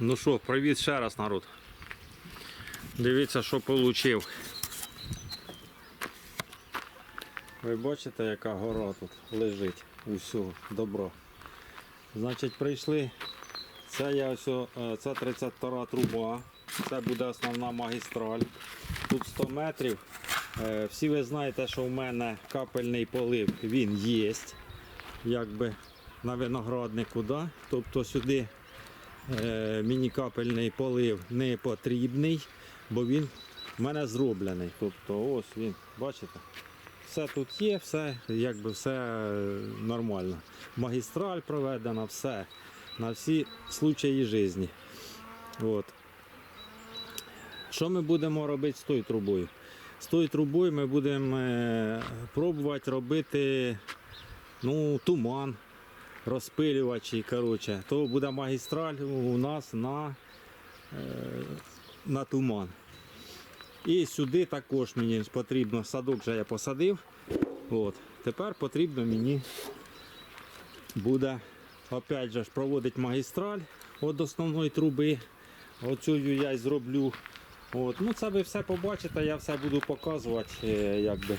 Ну що, привіт ще раз, народ. Дивіться, що отримав. Ви бачите, яка гора тут лежить усього добро. Значить, прийшли. Це я ось, е, це 32 труба. Це буде основна магістраль. Тут 100 метрів. Е, Всі ви знаєте, що в мене капельний полив він є. Якби на винограднику. Да? Тобто сюди е, мені капельний полив не потрібний, бо він в мене зроблений. Тобто ось він, бачите? Все тут є, все, якби все е, нормально. Магістраль проведена, все. На всі случаї житті. От. Що ми будемо робити з тою трубою? З тою трубою ми будемо е, пробувати робити ну, туман, розпилювачі. Коротше. То буде магістраль у нас на, е, на туман. І сюди також мені потрібно, садок вже я посадив. От. Тепер потрібно мені буде опять же проводити магістраль від основної труби. Оцю я й зроблю. От. Ну, це ви все побачите, я все буду показувати, е, якби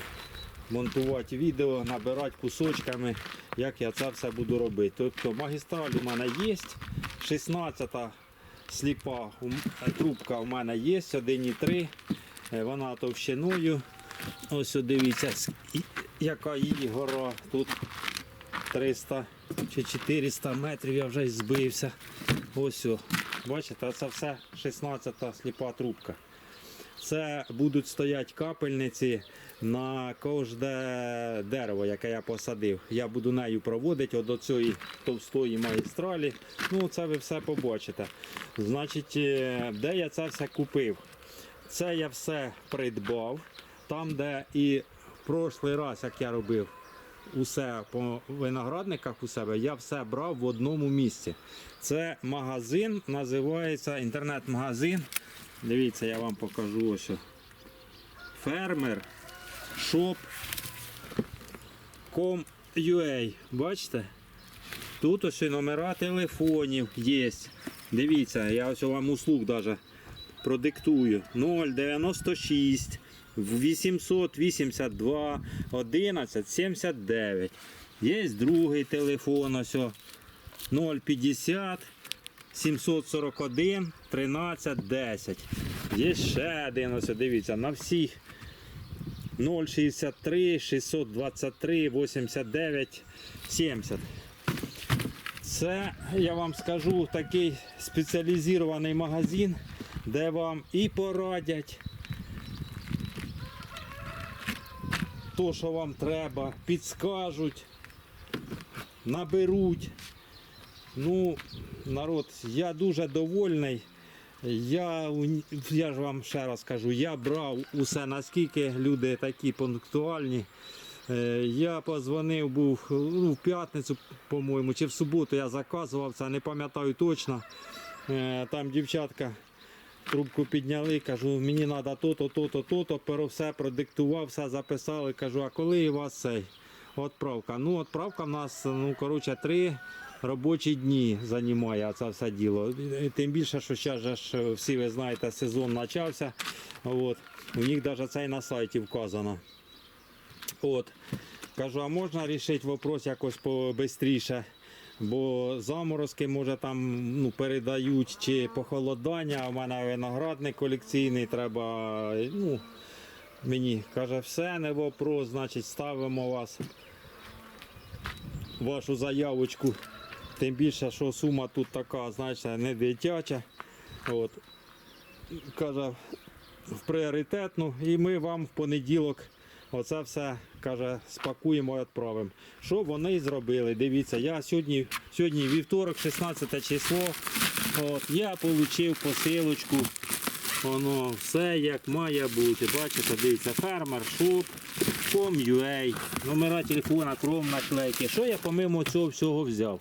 монтувати відео, набирати кусочками, як я це все буду робити. Тобто магістраль у мене є, 16-та сліпа трубка у мене є, 1,3. Е, Вона товщиною. Ось дивіться, яка її гора. Тут 300 чи 400 метрів я вже збився. Ось. Бачите, це все 16-та сліпа трубка. Це будуть стояти капельниці на кожне дерево, яке я посадив. Я буду нею проводити от до цієї товстої магістралі. Ну, це ви все побачите. Значить, е, де я це все купив? Це я все придбав. Там, де і в прошлий раз, як я робив усе по виноградниках у себе, я все брав в одному місці. Це магазин, називається інтернет-магазин. Дивіться, я вам покажу ось. Фермер Shop Com.ua. Бачите? Тут ось і номера телефонів є. Дивіться, я ось вам услуг даже продиктую 096 882 11 79. Є другий телефон ось 050 741 13 10. Є ще один, ось дивіться, на всіх 063 623 89 70. Це, я вам скажу, такий спеціалізований магазин, де вам і порадять то, що вам треба, підскажуть, наберуть. Ну, народ, я дуже довольний. Я, я ж вам ще раз кажу, я брав усе, наскільки люди такі пунктуальні. Е, Я позвонив, був ну, в п'ятницю, по-моєму, чи в суботу я заказував це, не пам'ятаю точно. Е, Там дівчатка трубку підняли, кажу, мені треба то-то, то-то, то-то, перо все продиктував, все записали. Кажу, а коли у вас цей? Отправка. Ну, отправка в нас, ну, коротше, три робочі дні займає це все діло. Тим більше, що зараз всі ви знаєте, сезон почався. От. У них навіть це і на сайті вказано. От. Кажу, а можна рішити вопрос якось побистріше? Бо заморозки, може, там ну, передають чи похолодання, в мене виноградник колекційний, треба. Ну, мені каже, все не вопрос, значить ставимо вас вашу заявочку. Тим більше, що сума тут така, знаєте, не дитяча. От. Каже, в пріоритетну, і ми вам в понеділок оце все каже, спакуємо і відправимо. Що вони й зробили? Дивіться, я сьогодні, сьогодні вівторок, 16 число. От, я отримав посилочку. Воно все як має бути. Бачите, дивіться, фермер, шоп, com.ua, номера телефона, кром наклейки. Що я помимо цього всього взяв?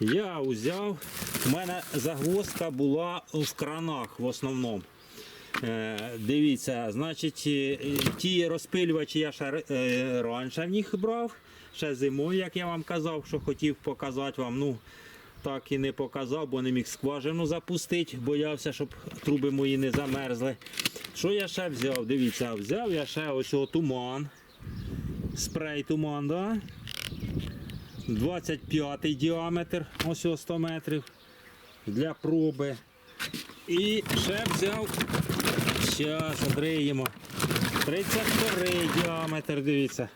Я взяв, у мене загвоздка була в кранах в основному. Е, Дивіться, значить, е, ті розпилювачі я ще е, раніше в них брав, ще зимою, як я вам казав, що хотів показати вам. Ну, так і не показав, бо не міг скважину запустити, боявся, щоб труби мої не замерзли. Що я ще взяв? Дивіться, взяв я ще ось туман. Спрей туман, да? 25 діаметр, ось о 100 метрів для проби. І ще взяв, зараз одриємо, 32 діаметр, дивіться.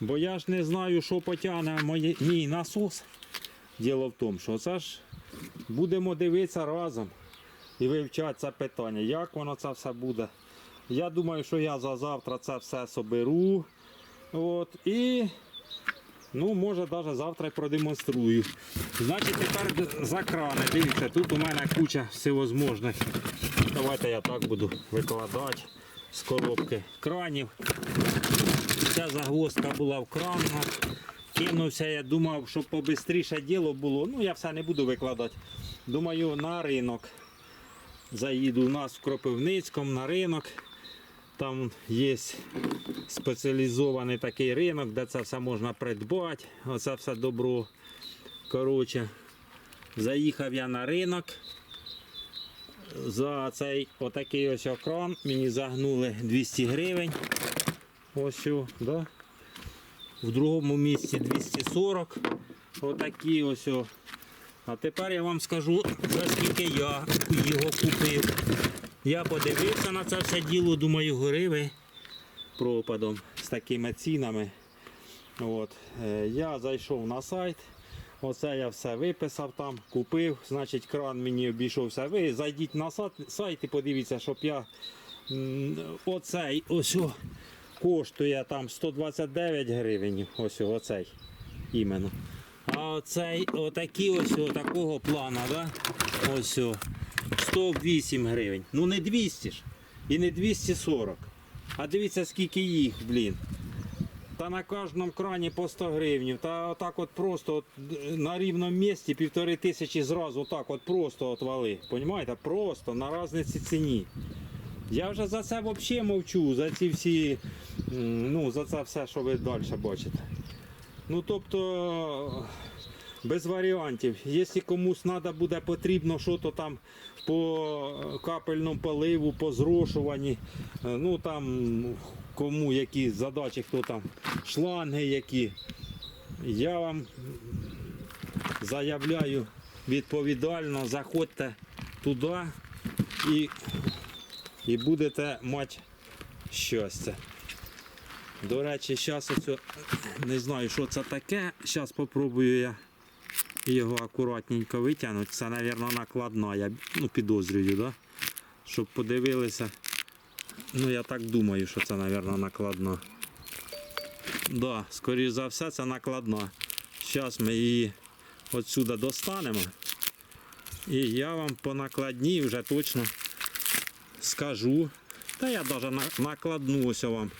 Бо я ж не знаю, що потягне моє- мій насос. Діло в тому, що це ж будемо дивитися разом і вивчати це питання, як воно це все буде. Я думаю, що я за завтра це все соберу. От, і ну, може навіть завтра продемонструю. Значить, тепер за крани. Дивіться, тут у мене куча всевозможних. Давайте я так буду викладати з коробки кранів. Ця загвоздка була в кранах. Кинувся, я думав, щоб побистріше діло було. Ну, я все не буду викладати. Думаю, на ринок. Заїду у нас в Кропивницькому на ринок. Там є спеціалізований такий ринок, де це все можна придбати. Оце все добро. Коротше, заїхав я на ринок. За цей отакий ось окран мені загнули 200 гривень. Ось, да? в другому місці 240. Отакі ось. А тепер я вам скажу, за скільки я його купив. Я подивився на це все діло, думаю, гори пропадом з такими цінами. От. е, Я зайшов на сайт. Оце я все виписав там, купив, значить кран мені обійшовся. Ви зайдіть на сайт, і подивіться, щоб я оцей ось коштує там 129 гривень. Ось оцей іменно. А оцей отакий ось такого плана, да? ось 108 гривень. Ну не 200 ж і не 240. А дивіться скільки їх, блін. Та на кожному крані по 100 гривень. Та отак от просто от, е, на рівному місці півтори тисячі зразу отак от просто отвали. Понімаєте? Просто на разниці ціні. Я вже за це взагалі мовчу, за ці всі, ну, за це все, що ви далі бачите. Ну тобто без варіантів. Якщо комусь треба буде потрібно щось там по капельному поливу, по зрошуванні, е, ну там кому які задачі, хто там шланги які. Я вам заявляю відповідально, заходьте туди і, і будете мати щастя. До речі, зараз оцю, не знаю, що це таке. Зараз спробую я його акуратненько витягнути. Це, мабуть, накладна, я ну, підозрюю, да? щоб подивилися. Ну, я так думаю, що це, мабуть, накладна. Да, скоріш за все, це накладна. Зараз ми її отсюди достанемо. І я вам по накладній вже точно скажу. Та я навіть накладну ось вам.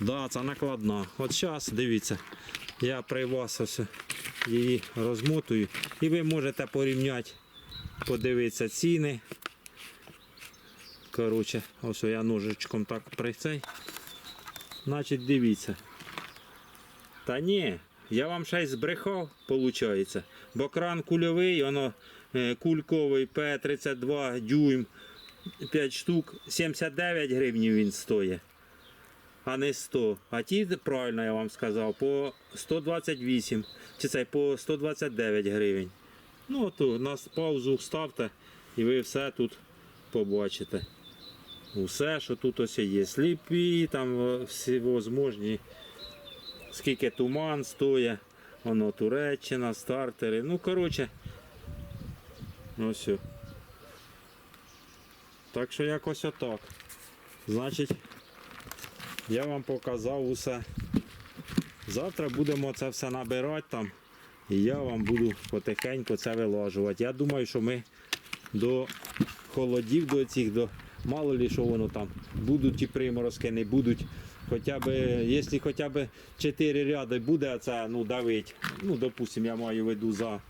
Да, це накладна. От зараз, дивіться, я при вас ось її розмотую. І ви можете порівняти, подивитися ціни. Коротше, ось я ножичком так при цей. Значить, дивіться. Та ні, я вам ще збрехав, виходить. Бо кран кульовий, воно е, кульковий П32 дюйм 5 штук, 79 гривень він стоїть а не 100. А ті, правильно я вам сказав, по 128, чи це по 129 гривень. Ну, то на паузу ставте і ви все тут побачите. Усе, що тут ось є. Сліпі, там всі возможні. Скільки туман стоїть, воно Туреччина, стартери. Ну, коротше. Ось. о. Так що якось отак. Значить. Я вам показав усе. Завтра будемо це все набирати там. І я вам буду потихеньку це вилажувати. Я думаю, що ми до холодів, до цих, до мало ли що воно там, будуть ті приморозки, не будуть. Хоча б, якщо хоча б 4 ряди буде це ну, давить, ну, допустимо, я маю в виду за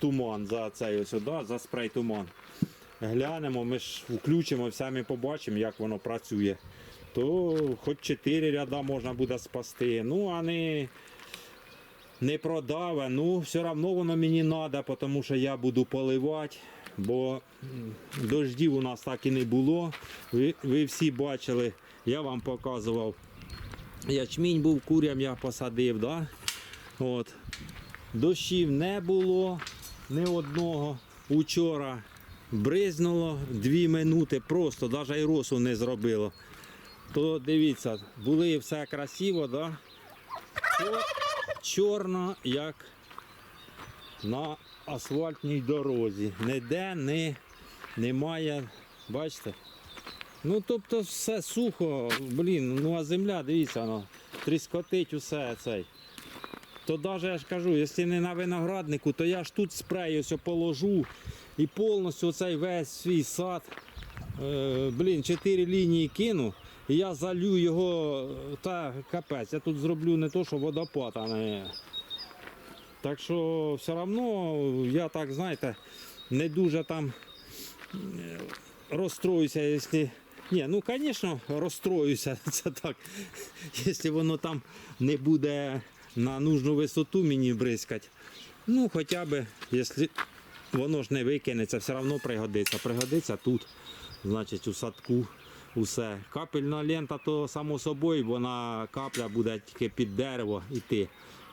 туман, за цей ось, да, за спрей туман. Глянемо, ми ж включимо, ми побачимо, як воно працює то хоч 4 ряда можна буде спасти. Ну, а не не продаве, ну все одно воно мені треба, тому що я буду поливати, бо дождів у нас так і не було. Ви, ви всі бачили, я вам показував. Ячмінь був курям, я посадив, да? От. Дощів не було ні одного. Учора бризнуло дві минути, просто навіть і росу не зробило. То дивіться, були все красиво, да? Чор- чорно, як на асфальтній дорозі. Ніде не, немає, бачите? Ну, тобто все сухо, блін, ну а земля, дивіться, воно, тріскотить усе цей. То навіть я ж кажу, якщо не на винограднику, то я ж тут спрей ось положу і повністю цей весь свій сад, е, блін, чотири лінії кину, я залю його та капець. Я тут зроблю не то, що водопад, а не. Так що все одно я так, знаєте, не дуже там е, розстроюся, якщо. Ні, ну звісно, розстроюся. Це так. Якщо воно там не буде на нужну висоту мені бризкати. Ну, хоча б, якщо воно ж не викинеться, все одно пригодиться. Пригодиться тут, значить, у садку. Усе. Капельна лента, то само собою, вона капля буде тільки під дерево йти.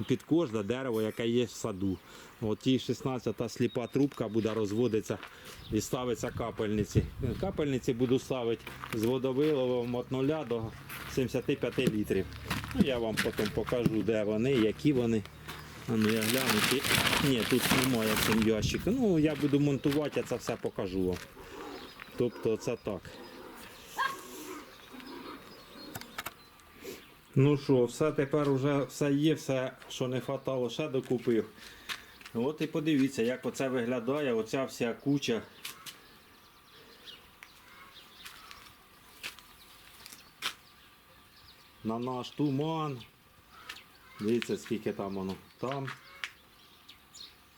Під кожне дерево, яке є в саду. От ті 16 сліпа трубка буде розводитися і ставиться капельниці. Капельниці буду ставити з водовиловом від 0 до 75 літрів. Ну, я вам потім покажу, де вони, які вони. Ну я гляну. Чи... Ні, тут немає в цьому ящику. Ну, я буду монтувати, я це все покажу вам. Тобто це так. Ну що, все тепер вже все є, все, що не хватало, ще докупив. От і подивіться, як оце виглядає, оця вся куча. На наш туман. Дивіться, скільки там воно. Там.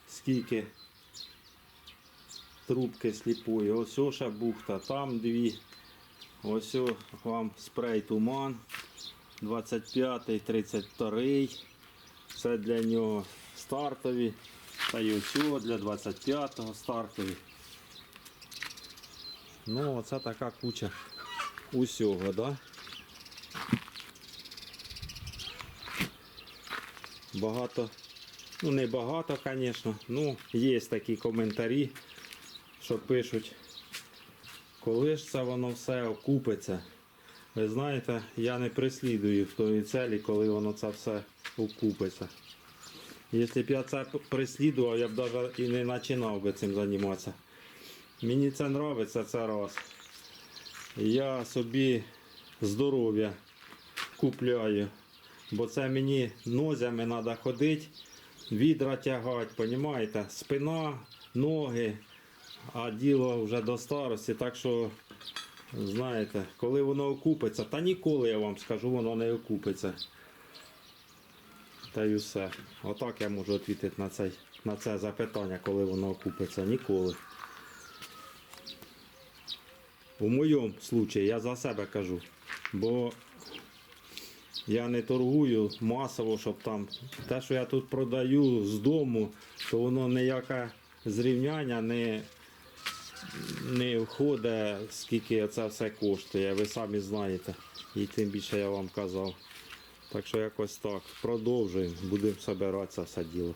Скільки трубки сліпої. Ось ще бухта, там дві. Ось вам спрей туман. 25, 32. Це для нього стартові. Та й оцього для 25-го стартові. Ну, оце така куча усього, да? Багато, ну не багато, звісно. Ну, є такі коментарі, що пишуть, коли ж це воно все окупиться. Ви знаєте, я не прислідую в тої целі, коли воно це все окупиться. Якщо б я це прислідував, я б навіть і не починав би цим займатися. Мені це подобається, це раз. Я собі здоров'я купляю, бо це мені нозями треба ходити, відра тягати, понімаєте? Спина, ноги, а діло вже до старості, так що Знаєте, коли воно окупиться, та ніколи я вам скажу, воно не окупиться. Та й усе. Отак я можу відповісти на, цей, на це запитання, коли воно окупиться. Ніколи. У моєму випадку я за себе кажу. Бо я не торгую масово, щоб там. Те, що я тут продаю з дому, то воно ніяке зрівняння не не входить, скільки це все коштує, ви самі знаєте. І тим більше я вам казав. Так що якось так. Продовжуємо, будемо збиратися все діло.